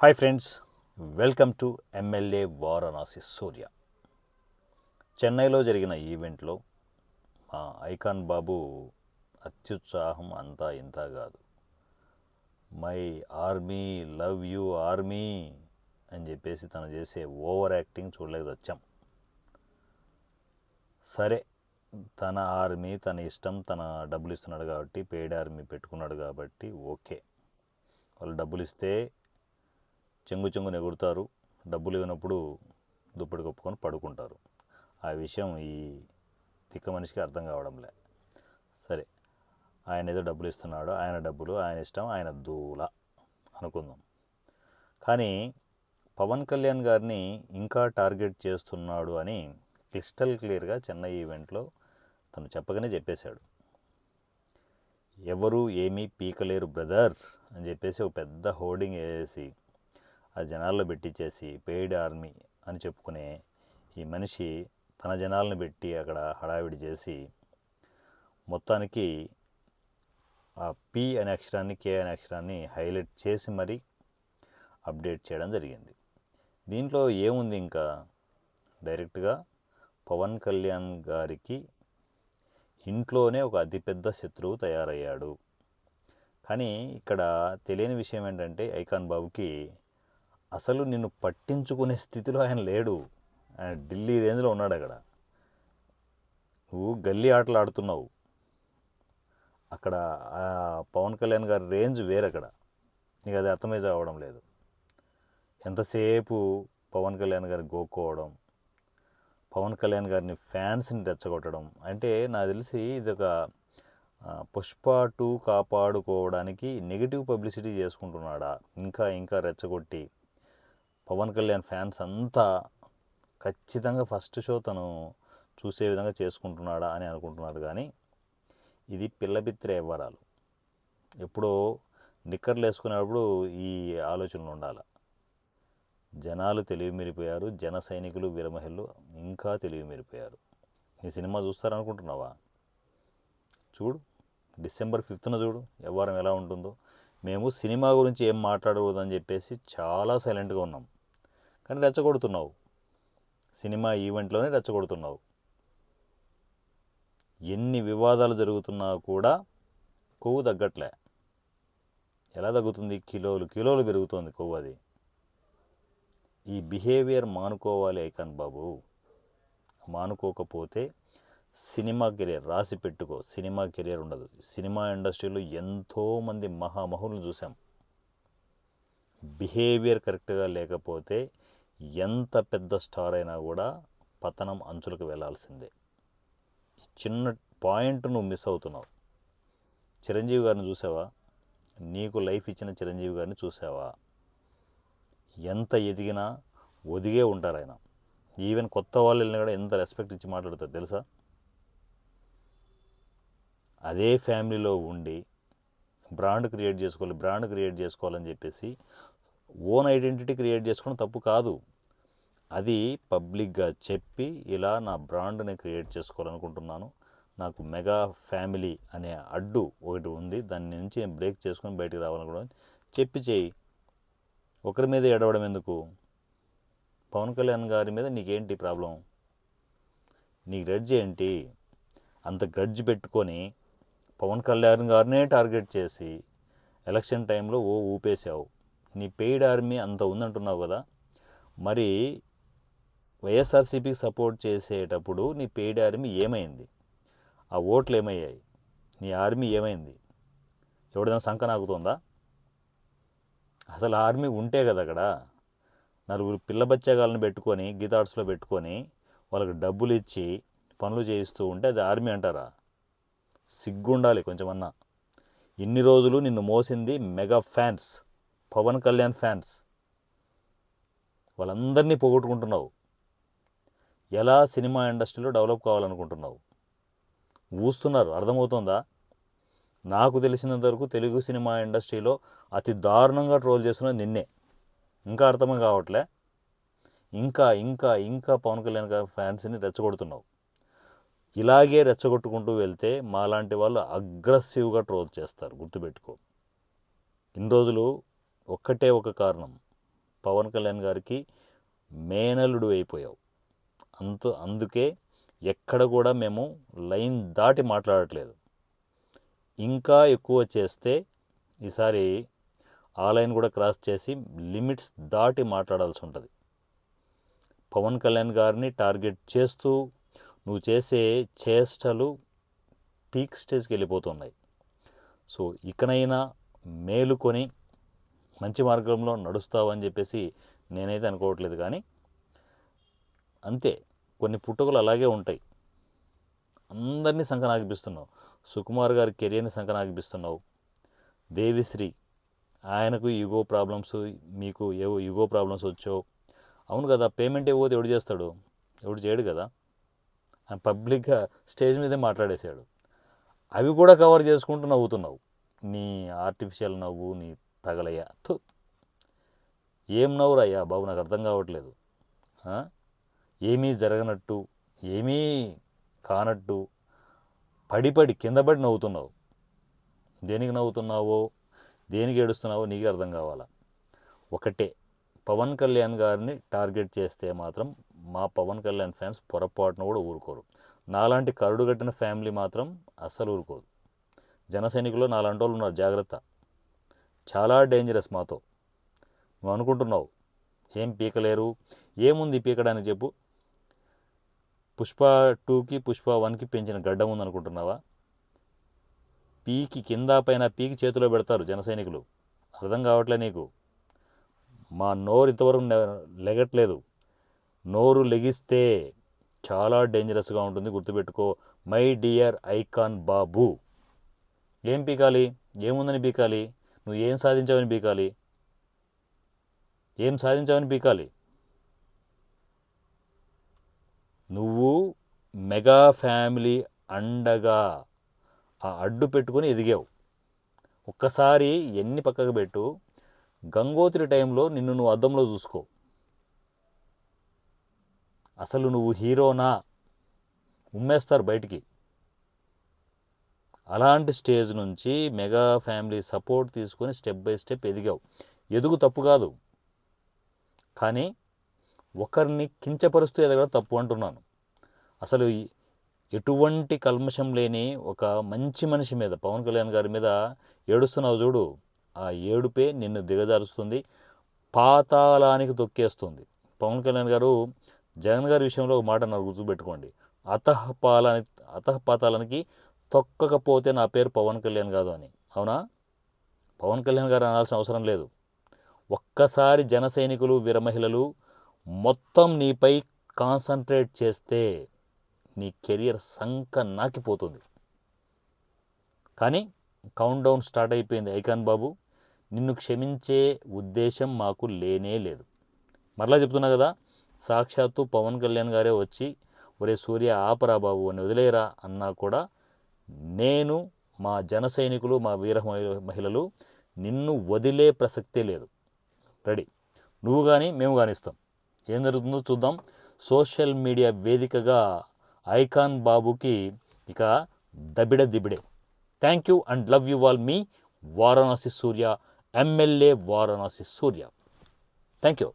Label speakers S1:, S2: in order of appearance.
S1: Hi friends welcome to MLA Varanasi Surya చెన్నైలో జరిగిన ఈవెంట్లో మా ఐకాన్ బాబు అత్యుత్సాహం అంతా ఇంత కాదు. My army love you army అని చెప్పేసి తను చేసే ఓవర్ యాక్టింగ్ చూడలేక వచ్చాం సరే తన ఆర్మీ తన ఇష్టం తన డబ్బులు ఇస్తున్నాడు కాబట్టి పెయిడ్ ఆర్మీ పెట్టుకున్నాడు కాబట్టి ఓకే. వాళ్ళు డబ్బులు ఇస్తే చెంగు చెంగుని ఎగురుతారు. డబ్బులు ఇవ్వనప్పుడు దుప్పటి కప్పుకొని పడుకుంటారు. ఆ విషయం ఈ తిక్క మనిషికి అర్థం కావడంలే. సరే ఆయన ఏదో డబ్బులు ఇస్తున్నాడు ఆయన డబ్బులు ఆయన ఇష్టం ఆయన దూల అనుకుందాం. కానీ పవన్ కళ్యాణ్ గారిని ఇంకా టార్గెట్ చేస్తున్నాడు అని క్రిస్టల్ క్లియర్గా చెన్నై ఈవెంట్లో తను చెప్పగానే చెప్పేశాడు. ఎవరు ఏమీ పీకలేరు బ్రదర్ అని చెప్పేసి ఒక పెద్ద హోర్డింగ్ వేసి ఆ జనాల్లో పెట్టించేసి పెయిడ్ ఆర్మీ అని చెప్పుకునే ఈ మనిషి తన జనాలను పెట్టి అక్కడ హడావిడి చేసి మొత్తానికి ఆ పి అనే అక్షరాన్ని కే అనే అక్షరాన్ని హైలైట్ చేసి మరీ అప్డేట్ చేయడం జరిగింది. దీంట్లో ఏముంది ఇంకా? డైరెక్ట్గా పవన్ కళ్యాణ్ గారికి ఇంట్లోనే ఒక అతిపెద్ద శత్రువు తయారయ్యాడు. కానీ ఇక్కడ తెలియని విషయం ఏంటంటే ఐకాన్ బాబుకి అసలు నిన్ను పట్టించుకునే స్థితిలో ఆయన లేడు. ఆయన ఢిల్లీ రేంజ్లో ఉన్నాడు అక్కడ. నువ్వు గల్లీ ఆటలు ఆడుతున్నావు. అక్కడ పవన్ కళ్యాణ్ గారి రేంజ్ వేరక్కడ నీకు అది అర్థమై అవ్వడం లేదు. ఎంతసేపు పవన్ కళ్యాణ్ గారిని గోక్కోవడం పవన్ కళ్యాణ్ గారిని ఫ్యాన్స్ని రెచ్చగొట్టడం అంటే నాకు తెలిసి ఇది ఒక పుష్ప టూ కాపాడుకోవడానికి నెగిటివ్ పబ్లిసిటీ చేసుకుంటున్నాడా ఇంకా ఇంకా రెచ్చగొట్టి పవన్ కళ్యాణ్ ఫ్యాన్స్ అంతా ఖచ్చితంగా ఫస్ట్ షో తను చూసే విధంగా చేసుకుంటున్నాడా అని అనుకుంటున్నాడు. కానీ ఇది పిల్లబిత్తిర వ్యవహారాలు. ఎప్పుడో నిక్కర్లు వేసుకునేటప్పుడు ఈ ఆలోచనలు ఉండాలి. జనాలు తెలివి మీరిపోయారు జన సైనికులు వీరమహిళలు ఇంకా తెలివి మీరిపోయారు. ఈ సినిమా చూస్తారనుకుంటున్నావా? చూడు డిసెంబర్ ఫిఫ్త్న చూడు వ్యవహారం ఎలా ఉంటుందో. మేము సినిమా గురించి ఏం మాట్లాడకూడదని చెప్పేసి చాలా సైలెంట్గా ఉన్నాం. కానీ రెచ్చగొడుతున్నావు. సినిమా ఈవెంట్లోనే రెచ్చగొడుతున్నావు. ఎన్ని వివాదాలు జరుగుతున్నా కూడా కొవ్వు తగ్గట్లే. ఎలా తగ్గుతుంది? కిలోలు కిలోలు పెరుగుతోంది కొవ్వు అది. ఈ బిహేవియర్ మానుకోవాలి ఐకాన్ బాబు. మానుకోకపోతే సినిమా కెరియర్ రాసి పెట్టుకో. సినిమా కెరియర్ ఉండదు. సినిమా ఇండస్ట్రీలో ఎంతోమంది మహామహులను చూసాం బిహేవియర్ కరెక్ట్గా లేకపోతే ఎంత పెద్ద స్టార్ అయినా కూడా పతనం అంచులకు వెళ్ళాల్సిందే చిన్న పాయింట్ నువ్వు మిస్ అవుతున్నావు. చిరంజీవి గారిని చూసావా? నీకు లైఫ్ ఇచ్చిన చిరంజీవి గారిని చూసావా? ఎంత ఎదిగినా ఒదిగే ఉంటారు ఆయన. ఈవెన్ కొత్త వాళ్ళు వెళ్ళినా కూడా ఎంత రెస్పెక్ట్ ఇచ్చి మాట్లాడతారు తెలుసా? అదే ఫ్యామిలీలో ఉండి బ్రాండ్ క్రియేట్ చేసుకోవాలి బ్రాండ్ క్రియేట్ చేసుకోవాలని చెప్పేసి ఓన్ ఐడెంటిటీ క్రియేట్ చేసుకోవడం తప్పు కాదు. అది పబ్లిక్గా చెప్పి ఇలా నా బ్రాండ్ని క్రియేట్ చేసుకోవాలనుకుంటున్నాను. నాకు మెగా ఫ్యామిలీ అనే అడ్డు ఒకటి ఉంది. దాని నుంచి నేను బ్రేక్ చేసుకొని బయటికి రావాలనుకోవడం చెప్పి చేయి. ఒకరి మీద ఎడవడం ఎందుకు? పవన్ కళ్యాణ్ గారి మీద నీకేంటి ప్రాబ్లం? నీ గ్రడ్జ్ ఏంటి? అంత గ్రడ్జ్ పెట్టుకొని పవన్ కళ్యాణ్ గారినే టార్గెట్ చేసి ఎలక్షన్ టైంలో ఓ ఊపేశావు. నీ పెయిడ్ ఆర్మీ అంత ఉందంటున్నావు కదా. మరి వైఎస్ఆర్సీపీకి సపోర్ట్ చేసేటప్పుడు నీ పెయిడ్ ఆర్మీ ఏమైంది? ఆ ఓట్లు ఏమయ్యాయి? నీ ఆర్మీ ఏమైంది? ఎవడైనా సంఖ నాకుతుందా? అసలు ఆర్మీ ఉంటే కదా అక్కడ. నలుగురు పిల్ల బచ్చగాలను పెట్టుకొని గీతార్ట్స్లో పెట్టుకొని వాళ్ళకి డబ్బులు ఇచ్చి పనులు చేయిస్తూ ఉంటే అది ఆర్మీ అంటారా? సిగ్గుండాలి కొంచెమన్నా. ఇన్ని రోజులు నిన్ను మోసింది mega fans Pawan Kalyan fans. వాళ్ళందరినీ పోగొట్టుకుంటున్నావు. ఎలా సినిమా ఇండస్ట్రీలో డెవలప్ కావాలనుకుంటున్నావు? ఊస్తున్నారు. అర్థమవుతుందా? నాకు తెలిసినంత వరకు తెలుగు సినిమా ఇండస్ట్రీలో అతి దారుణంగా ట్రోల్ చేస్తున్న నిన్నే. ఇంకా అర్థం కావట్లే? ఇంకా ఇంకా ఇంకా పవన్ కళ్యాణ్ గారి ఫ్యాన్స్ని రెచ్చగొడుతున్నావు. ఇలాగే రెచ్చగొట్టుకుంటూ వెళ్తే మాలాంటి వాళ్ళు అగ్రెసివ్గా ట్రోల్ చేస్తారు. గుర్తుపెట్టుకో. ఇన్ని రోజులు ఒక్కటే ఒక కారణం. పవన్ కళ్యాణ్ గారికి మేనలుడు అయిపోయావు. అంత అందుకే ఎక్కడ కూడా మేము లైన్ దాటి మాట్లాడట్లేదు. ఇంకా ఎక్కువ చేస్తే ఈసారి ఆ లైన్ కూడా క్రాస్ చేసి లిమిట్స్ దాటి మాట్లాడాల్సి ఉంటుంది. పవన్ కళ్యాణ్ గారిని టార్గెట్ చేస్తూ నువ్వు చేసే చేష్టలు పీక్ స్టేజ్కి వెళ్ళిపోతున్నాయి. సో ఇకనైనా మేలుకొని మంచి మార్గంలో నడుస్తావని చెప్పేసి నేనైతే అనుకోవట్లేదు కానీ అంతే. కొన్ని పుట్టుకలు అలాగే ఉంటాయి. అందరినీ సంకనాగిపిస్తున్నావు సుకుమార్ గారి కెరియర్ని సంకనాగిపిస్తున్నావు దేవిశ్రీ ఆయనకు ఈగో ప్రాబ్లమ్స్ మీకు ఏవో ఈగో ప్రాబ్లమ్స్ వచ్చో. అవును కదా పేమెంట్ ఇవ్వదు ఎవడు చేస్తాడు? ఎవడు చేయడు కదా. ఆయన పబ్లిక్గా స్టేజ్ మీదే మాట్లాడేశాడు. అవి కూడా కవర్ చేసుకుంటూ నవ్వుతున్నావు. నీ ఆర్టిఫిషియల్ నవ్వు నీ తగలయ్యా. ఏం నవ్వురయ్యా బాబు నాకు అర్థం కావట్లేదు. ఏమీ జరగనట్టు ఏమీ కానట్టు పడి పడి కింద పడి నవ్వుతున్నావు. దేనికి నవ్వుతున్నావో దేనికి ఏడుస్తున్నావో నీకు అర్థం కావాలా? ఒకటే పవన్ కళ్యాణ్ గారిని టార్గెట్ చేస్తే మాత్రం మా పవన్ కళ్యాణ్ ఫ్యాన్స్ పొరపాటున కూడా ఊరుకోరు. నాలాంటి కరుడు కట్టిన ఫ్యామిలీ మాత్రం అస్సలు ఊరుకోదు. జన సైనికులు నాలాంటి వాళ్ళు ఉన్నారు జాగ్రత్త. చాలా డేంజరస్ మాతో. నువ్వు అనుకుంటున్నావు ఏం పీకలేరు ఏముంది పీకడానికి చెప్పు. పుష్ప టూకి పుష్ప వన్కి పెంచిన గడ్డం ఉందనుకుంటున్నావా? పీకి కింద పైన పీకి చేతిలో పెడతారు జన సైనికులు. అర్థం కావట్లే నీకు? మా నోరు ఇంతవరకు లెగట్లేదు. నోరు లెగిస్తే చాలా డేంజరస్గా ఉంటుంది గుర్తుపెట్టుకో. మై డియర్ ఐకాన్ బాబు. ఏం పీకాలి? ఏముందని పీకాలి? నువ్వు ఏం సాధించావని పీకాలి? ఏం సాధించావని పీకాలి? నువ్వు మెగా ఫ్యామిలీ అండగా ఆ అడ్డు పెట్టుకొని ఎదిగావు. ఒక్కసారి ఎన్ని పక్కకు పెట్టు గంగోత్రి టైంలో నిన్ను నువ్వు అద్దంలో చూసుకో. అసలు నువ్వు హీరోనా? ఉమ్మేస్తారు బయటికి. అలాంటి స్టేజ్ నుంచి మెగా ఫ్యామిలీ సపోర్ట్ తీసుకొని స్టెప్ బై స్టెప్ ఎదిగావు. ఎదుగు తప్పు కాదు. కానీ ఒకరిని కించపరుస్తూ ఎదగడం తప్పు అంటున్నాను. అసలు ఎటువంటి కల్మషం లేని ఒక మంచి మనిషి మీద పవన్ కళ్యాణ్ గారి మీద ఏడుస్తున్నావు చూడు. ఆ ఏడుపే నిన్ను దిగజారుస్తుంది పాతాళానికి తొక్కేస్తుంది. పవన్ కళ్యాణ్ గారు జగన్ గారి విషయంలో ఒక మాట నాకు గుర్తుపెట్టుకోండి. అతహపాలని అతహపాతాలనికి తొక్కకపోతే నా పేరు పవన్ కళ్యాణ్ కాదు అని. అవునా? పవన్ కళ్యాణ్ గారు అనాల్సిన అవసరం లేదు. ఒక్కసారి జన సైనికులు వీరమహిళలు మొత్తం నీపై కాన్సన్ట్రేట్ చేస్తే నీ కెరియర్ సంక నాకిపోతుంది. కానీ కౌంట్ డౌన్ స్టార్ట్ అయిపోయింది ఐకాన్ బాబు. నిన్ను క్షమించే ఉద్దేశం మాకు లేనే లేదు. మరలా చెప్తున్నా కదా సాక్షాత్తు పవన్ కళ్యాణ్ గారే వచ్చి ఒరే సూర్య ఆపరా బాబు అని వదిలేరా అన్నా కూడా నేను మా జన సైనికులు మా వీర మహిళలు నిన్ను వదిలే ప్రసక్తే లేదు. రెడీ. నువ్వు కానీ మేము కానిస్తాం ఏం జరుగుతుందో చూద్దాం. సోషల్ మీడియా వేదికగా ఐకాన్ బాబుకి ఇక దబిడ దిబిడే. Thank you and love you all me Varanasi Surya MLA Varanasi Surya. Thank you